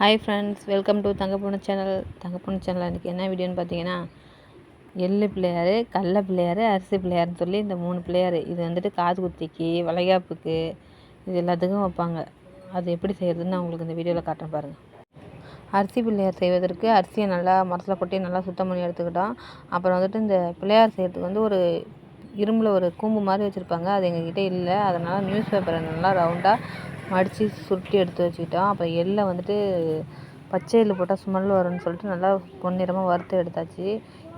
Hi friends welcome to Thangaponnu channel Thangaponnu channel அன்றைக்கி என்ன வீடியோன்னு பார்த்தீங்கன்னா எள்ளு பிள்ளையார் கடல பிள்ளையார் அரிசி பிள்ளையார்னு சொல்லி இந்த மூணு பிள்ளையார். இது வந்துட்டு காது குத்திக்கு வளைகாப்புக்கு இது எல்லாத்துக்கும் வைப்பாங்க. அது எப்படி செய்கிறதுன்னு நான் உங்களுக்கு இந்த வீடியோவில் காட்டுறேன் பாருங்கள் அரிசி பிள்ளையார் செய்வதற்கு அரிசியை நல்லா மரத்தில் கொட்டி நல்லா சுத்தம் பண்ணி எடுத்துக்கிட்டோம். அப்புறம் வந்துட்டு இந்த பிள்ளையார் செய்கிறதுக்கு வந்து ஒரு இரும்பில் ஒரு கூம்பு மாதிரி வச்சுருப்பாங்க. அது எங்ககிட்ட இல்லை. அதனால் நியூஸ் பேப்பரை நல்லா ரவுண்டாக மடித்து சுருட்டி எடுத்து வச்சுக்கிட்டோம் அப்புறம் எள்ளை வந்துட்டு பச்சை எள்ளு போட்டால் ஸ்மெல் வரும்னு சொல்லிட்டு நல்லா பொன்னிறமாக வறுத்து எடுத்தாச்சு.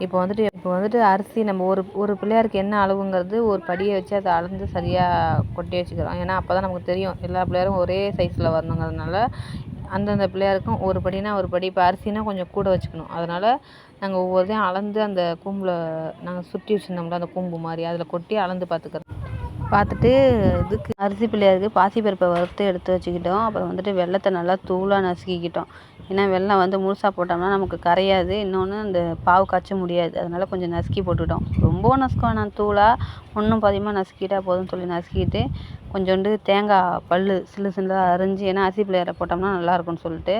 இப்போ வந்துட்டு இப்போ வந்துட்டு அரிசி நம்ம ஒரு ஒரு பிள்ளையாருக்கு என்ன அளவுங்கிறது ஒரு படியை வச்சு அதை அளந்து சரியாக கொட்டி வச்சுக்கிறோம் ஏன்னா அப்போ தான் நமக்கு தெரியும். எல்லா பிள்ளையாரும் ஒரே சைஸில் வரணுங்கிறதுனால அந்தந்த பிள்ளையாருக்கும் ஒரு படினா ஒரு படி இப்போ அரிசினா கொஞ்சம் கூட வச்சுக்கணும். அதனால் நாங்கள் ஒவ்வொருத்தையும் அளந்து அந்த கூம்பில் நாங்கள் சுற்றி வச்சுருந்தோம்ல அந்த கூம்பு மாதிரி அதில் கொட்டி அளந்து பார்த்துக்கிறோம் பார்த்துட்டு இதுக்கு அரிசி பிள்ளையாருக்கு பாசிப்பருப்பை வறுத்து எடுத்து வச்சுக்கிட்டோம். அப்புறம் வந்துட்டு வெள்ளத்தை நல்லா தூளாக நசுக்கிக்கிட்டோம். ஏன்னா வெள்ளம் வந்து முழுசாக போட்டோம்னா நமக்கு கரையாது. இன்னொன்று அந்த பாவு காய்ச்ச முடியாது. அதனால் கொஞ்சம் நசுக்கி போட்டுக்கிட்டோம். ரொம்பவும் நசுக்க வேணாம். தூளாக ஒன்றும் பாதியமாக நசுக்கிட்டா போதும்னு சொல்லி நசுக்கிட்டு கொஞ்சோண்டு தேங்காய் பல் சில்லு சில்லாக அரிஞ்சு ஏன்னா அரிசி பிள்ளையாரை போட்டோம்னா நல்லாயிருக்கும்னு சொல்லிட்டு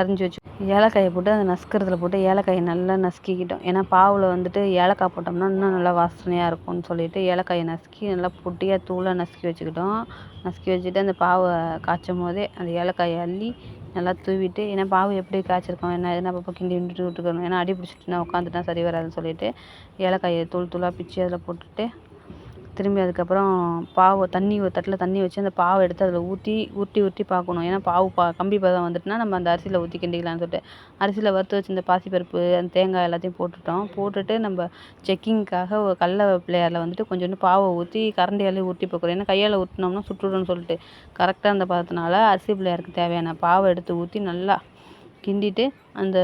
அரிஞ்சு வச்சு ஏலக்காயை போட்டு அந்த நசுக்கிறதுல போட்டு ஏலக்காயை நல்லா நசுக்கிக்கிட்டோம். ஏன்னா பாவில் வந்துட்டு ஏலக்காய் போட்டோம்னா இன்னும் நல்லா வாசனையாக இருக்கும்னு சொல்லிட்டு ஏலக்காயை நசுக்கி நல்லா பொட்டியாக தூளாக நசுக்கி வச்சுக்கிட்டோம். நசுக்கி வச்சுட்டு அந்த பாவை காய்ச்சும் போதே அந்த ஏலக்காயை அள்ளி நல்லா தூவிட்டு ஏன்னா பாவு எப்படி காய்ச்சிருக்கோம் என்ன எதுனா அப்பப்போ கிண்டி கிண்டிட்டு விட்டுக்கணும். ஏன்னா அடி பிடிச்சிட்டுனா உட்காந்துட்டா சரி வராதுன்னு சொல்லிட்டு ஏலக்காயை தூள் தூளாக பிச்சு அதில் போட்டுட்டு திரும்பி அதுக்கப்புறம் பாவை தண்ணி ஒரு தட்டில் தண்ணி வச்சு அந்த பாவை எடுத்து அதில் ஊற்றி உருட்டி உருட்டி பார்க்கணும். ஏன்னா பாவு பா கம்பி பதம் வந்துட்டுனா நம்ம அந்த அரிசியில் ஊற்றி கிண்டிக்கலாம்னு சொல்லிட்டு. அரிசியில் வறுத்து வச்சிருந்த பாசிப்பருப்பு அந்த தேங்காய் எல்லாத்தையும் போட்டுட்டோம். போட்டுட்டு நம்ம செக்கிங்க்காக ஒரு கடல பிள்ளையாரில் வந்துட்டு கொஞ்சோண்டு பாவை ஊற்றி கரண்டியாலே உருட்டி பார்க்குறோம். ஏன்னா கையால் ஊற்றினோம்னா சுட்டுடும்னு சொல்லிட்டு. கரெக்டாக அந்த பதத்தினால அரிசி பிள்ளையாருக்கு தேவையான பாவை எடுத்து ஊற்றி நல்லா கிண்டிட்டு அந்த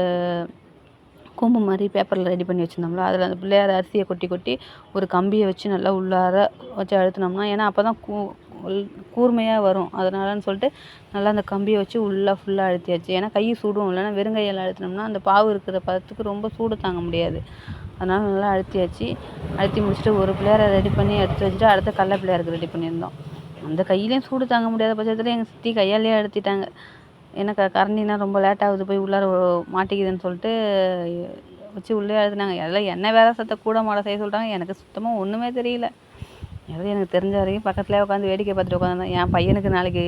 கூம்பு மாதிரி பேப்பரில் ரெடி பண்ணி வச்சுருந்தோம்ல அதில் அந்த பிள்ளையார் அரிசியை கொட்டி கொட்டி ஒரு கம்பியை வச்சு நல்லா உள்ளார வச்சு அழுத்துனோம்னா ஏன்னா அப்போ தான் கூ கூர்மையாக வரும். அதனாலன்னு சொல்லிட்டு நல்லா அந்த கம்பியை வச்சு உள்ளே ஃபுல்லாக அழுத்தியாச்சு. ஏன்னா கை சூடும் இல்லைன்னா வெறுங்கையால் அழுத்தினோம்னா அந்த பாவு இருக்கிற பதத்துக்கு ரொம்ப சூடு தாங்க முடியாது. அதனால் நல்லா அழுத்தியாச்சு. அழுத்தி முடிச்சுட்டு ஒரு பிள்ளையாரை ரெடி பண்ணி எடுத்து வச்சுட்டு அடுத்த கடல பிள்ளையாருக்கு ரெடி பண்ணியிருந்தோம். அந்த கையிலையும் சூடு தாங்க முடியாத பட்சத்தில் எங்கள் சித்தி கையாலேயே அழுத்திட்டாங்க. என்ன க கரண்டினா ரொம்ப லேட் ஆகுது போய் உள்ளார மாட்டிக்குதுன்னு சொல்லிட்டு வச்சு உள்ளே எழுதுனாங்க எல்லாம் என்ன வேலை சத்த கூட மாட செய்ய சொல்லிட்டாங்க. எனக்கு சுத்தமாக ஒன்றுமே தெரியல. எதாவது எனக்கு தெரிஞ்ச வரைக்கும் பக்கத்துலேயே உட்காந்து வேடிக்கை பார்த்துட்டு உட்காந்துருந்தேன். என் பையனுக்கு நாளைக்கு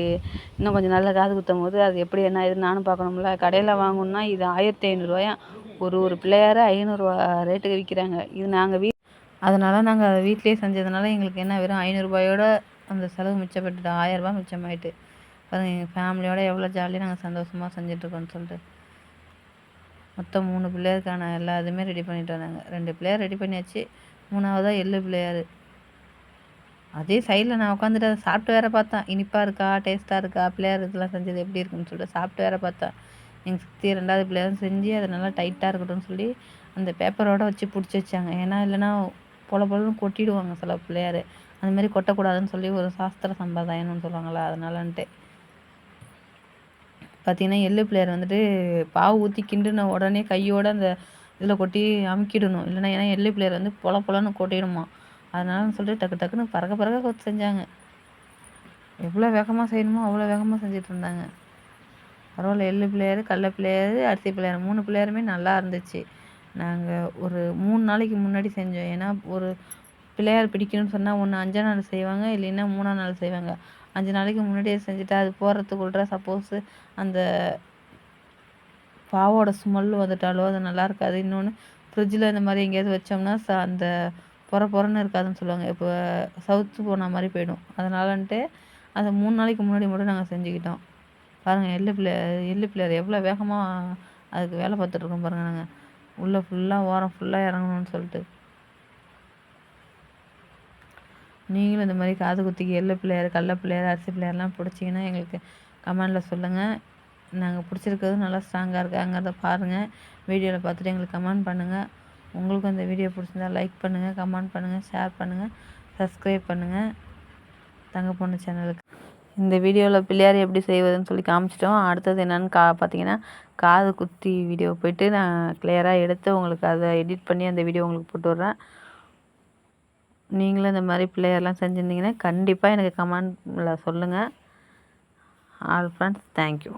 இன்னும் கொஞ்சம் நல்ல காது குத்தும் போது அது எப்படி என்ன ஏதுன்னு நானும் பார்க்கணும்ல. கடையில் வாங்கணுன்னா இது ஆயிரத்தி ஐநூறுரூவாயா ஒரு ஒரு பிள்ளையார ஐநூறுரூவா ரேட்டுக்கு விற்கிறாங்க இது நாங்கள் வீ அதனால் நாங்கள் அதை வீட்டிலே செஞ்சதுனால எங்களுக்கு என்ன வெறும் ஐநூறுரூபாயோட அந்த செலவு மிச்சப்பட்டுட்டு ஆயிரரூபா மிச்சமாயிட்டு. பாருங்கள் எங்கள் ஃபேமிலியோட எவ்வளோ ஜாலியாக நாங்கள் சந்தோஷமாக செஞ்சிட்ருக்கோம்னு சொல்லிட்டு. மொத்தம் மூணு பிள்ளையருக்கான எல்லா இதுவுமே ரெடி பண்ணிட்டோம் நாங்கள் ரெண்டு பிள்ளையார் ரெடி பண்ணியாச்சு. மூணாவதாக எள்ளு பிள்ளையார். அதே சைடில் நான் உட்காந்துட்டு அதை சாப்பிட்டு வேற பார்த்தேன். இனிப்பாக இருக்கா? டேஸ்ட்டாக இருக்கா? பிள்ளையார் இதெல்லாம் செஞ்சது எப்படி இருக்குன்னு சொல்லிட்டு சாப்பிட்டு வேற பார்த்தேன். எங்கள் சுற்றி ரெண்டாவது பிள்ளையாரும் செஞ்சு அதை நல்லா டைட்டாக இருக்கட்டும்னு சொல்லி அந்த பேப்பரோட வச்சு பிடிச்சி வச்சாங்க. ஏன்னா இல்லைன்னா பொல பொலன்னு கொட்டிடுவாங்க சில பிள்ளையார். அந்த மாதிரி கொட்டக்கூடாதுன்னு சொல்லி ஒரு சாஸ்திர சம்பிரதாயம்னு சொல்லுவாங்களா அதனாலன்ட்டு. பார்த்திங்கன்னா எள்ளு பிள்ளையார் வந்துட்டு பாவு ஊற்றி கிண்டுன உடனே கையோடு அந்த இதில் கொட்டி அமுக்கிடணும். இல்லைன்னா ஏன்னா எள்ளு பிள்ளையார் வந்து பொல பொலன்னு கொட்டிடுமா. அதனால சொல்லிட்டு டக்கு டக்குன்னு பறக்க பறக்க செஞ்சாங்க. எவ்வளோ வேகமாக செய்யணுமோ அவ்வளோ வேகமாக செஞ்சுட்டு இருந்தாங்க. பரவாயில்ல எள்ளு பிள்ளையார் கடல பிள்ளையார் அரிசி பிள்ளையார் மூணு பிள்ளையாருமே நல்லா இருந்துச்சு. நாங்கள் ஒரு மூணு நாளைக்கு முன்னாடி செஞ்சோம். ஏன்னா ஒரு பிள்ளையார் பிடிக்கணும்னு சொன்னால் ஒன்று அஞ்சாம் நாள் செய்வாங்க இல்லைன்னா மூணாம் நாள் செய்வாங்க. அஞ்சு நாளைக்கு முன்னாடியே செஞ்சுட்டு அது போடுறதுக்குள்ள சப்போஸ் அந்த பாவோட ஸ்மெல் வந்துட்டாலோ அது நல்லா இருக்காது. இன்னொன்று ஃப்ரிட்ஜில் இந்த மாதிரி எங்கேயாவது வச்சோம்னா ச அந்த பொற பொறன்னு இருக்காதுன்னு சொல்லுவாங்க. இப்போ சவுத்து போன மாதிரி போயிடும். அதனாலன்ட்டு அதை மூணு நாளைக்கு முன்னாடி மட்டும் நாங்கள் செஞ்சுக்கிட்டோம். பாருங்கள் எள்ளு பிள்ளை எள்ளு பிள்ளையார் எவ்வளோ வேகமாக அதுக்கு வேலை பார்த்துட்ருக்கோம் பாருங்கள் நாங்கள் உள்ளே ஃபுல்லாக ஓரம் ஃபுல்லாக இறங்கணும்னு சொல்லிட்டு. நீங்களும் இந்த மாதிரி காது குத்திக்கு எள்ளு பிள்ளையார் கடல பிள்ளையார் அரிசி பிள்ளையார்லாம் பிடிச்சிங்கன்னா எங்களுக்கு கமெண்டில் சொல்லுங்கள் நாங்கள் பிடிச்சிருக்கிறது நல்லா ஸ்ட்ராங்காக இருக்காங்கிறத பாருங்கள் வீடியோவில் பார்த்துட்டு எங்களுக்கு கமெண்ட் பண்ணுங்கள் உங்களுக்கும் இந்த வீடியோ பிடிச்சிருந்தா லைக் பண்ணுங்கள் கமெண்ட் பண்ணுங்கள் ஷேர் பண்ணுங்கள் சப்ஸ்கிரைப் பண்ணுங்கள் தங்க பொண்ணு சேனலுக்கு. இந்த வீடியோவில் பிள்ளையார் எப்படி செய்வதுன்னு சொல்லி காமிச்சிட்டோம். அடுத்தது என்னென்னு கா பார்த்தீங்கன்னா காது குத்தி வீடியோ போய்ட்டு நான் கிளியராக எடுத்து உங்களுக்கு அதை எடிட் பண்ணி அந்த வீடியோ உங்களுக்கு போட்டு விட்றேன். நீங்களும் இந்த மாதிரி பிள்ளையர்லாம் செஞ்சுருந்தீங்கன்னா கண்டிப்பாக எனக்கு கமெண்டில் சொல்லுங்கள் ஆல் ஃப்ரெண்ட்ஸ் தேங்க்யூ